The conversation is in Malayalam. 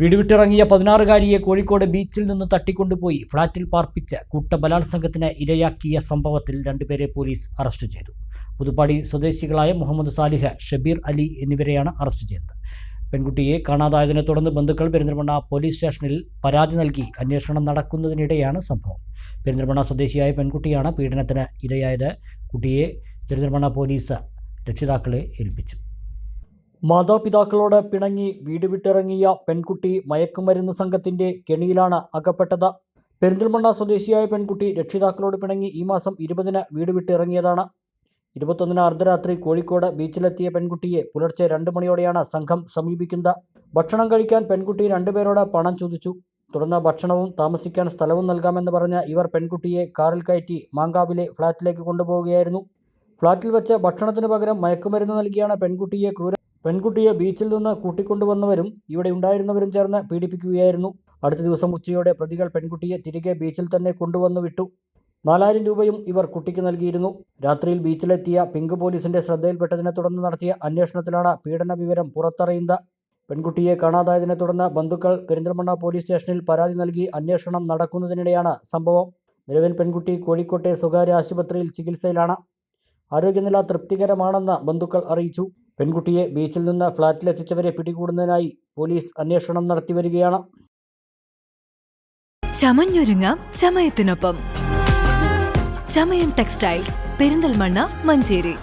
വീട് വിട്ടിറങ്ങിയ പതിനാറുകാരിയെ കോഴിക്കോട് ബീച്ചിൽ നിന്ന് തട്ടിക്കൊണ്ടുപോയി ഫ്ളാറ്റിൽ പാർപ്പിച്ച് കൂട്ടബലാത്സംഗത്തിന് ഇരയാക്കിയ സംഭവത്തിൽ രണ്ടുപേരെ പോലീസ് അറസ്റ്റ് ചെയ്തു. പുതുപ്പാടി സ്വദേശികളായ മുഹമ്മദ് സാലിഹ് ഷബീർ അലി എന്നിവരെയാണ് അറസ്റ്റ് ചെയ്തത്. പെൺകുട്ടിയെ കാണാതായതിനെ തുടർന്ന് ബന്ധുക്കൾ പെരിന്തൽമണ്ണ പോലീസ് സ്റ്റേഷനിൽ പരാതി നൽകി അന്വേഷണം നടക്കുന്നതിനിടെയാണ് സംഭവം. പെരിന്തൽമണ്ണ സ്വദേശിയായ പെൺകുട്ടിയാണ് പീഡനത്തിന് ഇരയായത്. കുട്ടിയെ പെരിന്തൽമണ്ണ പോലീസ് രക്ഷിതാക്കളെ ഏൽപ്പിച്ചു. മാതാപിതാക്കളോട് പിണങ്ങി വീട് വിട്ടിറങ്ങിയ പെൺകുട്ടി മയക്കുമരുന്ന് സംഘത്തിന്റെ കെണിയിലാണ് അകപ്പെട്ടത്. പെരിന്തൽമണ്ണ സ്വദേശിയായ പെൺകുട്ടി രക്ഷിതാക്കളോട് പിണങ്ങി ഈ മാസം ഇരുപതിന് വീട് വിട്ടിറങ്ങിയതാണ്. ഇരുപത്തൊന്നിന് അർദ്ധരാത്രി കോഴിക്കോട് ബീച്ചിലെത്തിയ പെൺകുട്ടിയെ പുലർച്ചെ രണ്ട് മണിയോടെയാണ് സംഘം സമീപിക്കുന്നത്. ഭക്ഷണം കഴിക്കാൻ പെൺകുട്ടി രണ്ടുപേരോട് പണം ചോദിച്ചു. തുടർന്ന് ഭക്ഷണവും താമസിക്കാൻ സ്ഥലവും നൽകാമെന്ന് പറഞ്ഞ ഇവർ പെൺകുട്ടിയെ കാറിൽ കയറ്റി മാങ്കാവിലെ ഫ്ളാറ്റിലേക്ക് കൊണ്ടുപോവുകയായിരുന്നു. ഫ്ളാറ്റിൽ വെച്ച് ഭക്ഷണത്തിന് പകരം മയക്കുമരുന്ന് നൽകിയാണ് പെൺകുട്ടിയെ ക്രൂര പെൺകുട്ടിയെ ബീച്ചിൽ നിന്ന് കൂട്ടിക്കൊണ്ടുവന്നവരും ഇവിടെ ഉണ്ടായിരുന്നവരും ചേർന്ന് പീഡിപ്പിക്കുകയായിരുന്നു. അടുത്ത ദിവസം ഉച്ചയോടെ പ്രതികൾ പെൺകുട്ടിയെ തിരികെ ബീച്ചിൽ തന്നെ കൊണ്ടുവന്നു വിട്ടു. നാലായിരം രൂപയും ഇവർ കുട്ടിക്ക് നൽകിയിരുന്നു. രാത്രിയിൽ ബീച്ചിലെത്തിയ പിങ്ക് പോലീസിന്റെ ശ്രദ്ധയിൽപ്പെട്ടതിനെ തുടർന്ന് നടത്തിയ അന്വേഷണത്തിലാണ് പീഡന വിവരം പുറത്തറിയുന്നത്. പെൺകുട്ടിയെ കാണാതായതിനെ തുടർന്ന് ബന്ധുക്കൾ പെരിന്തൽമണ്ണ പോലീസ് സ്റ്റേഷനിൽ പരാതി നൽകി അന്വേഷണം നടക്കുന്നതിനിടെയാണ് സംഭവം. നിലവിൽ പെൺകുട്ടി കോഴിക്കോട്ടെ സ്വകാര്യ ആശുപത്രിയിൽ ചികിത്സയിലാണ്. ആരോഗ്യനില തൃപ്തികരമാണെന്ന് ബന്ധുക്കൾ അറിയിച്ചു. പെൺകുട്ടിയെ ബീച്ചിൽ നിന്ന് ഫ്ളാറ്റിലെത്തിച്ചവരെ പിടികൂടുന്നതിനായി പോലീസ് അന്വേഷണം നടത്തിവരികയാണ് ചമഞ്ഞൊരുങ്ങാം ചമയത്തിനൊപ്പം. ചമയം ടെക്സ്റ്റൈൽസ് പെരിന്തൽമണ്ണ മഞ്ചേരി.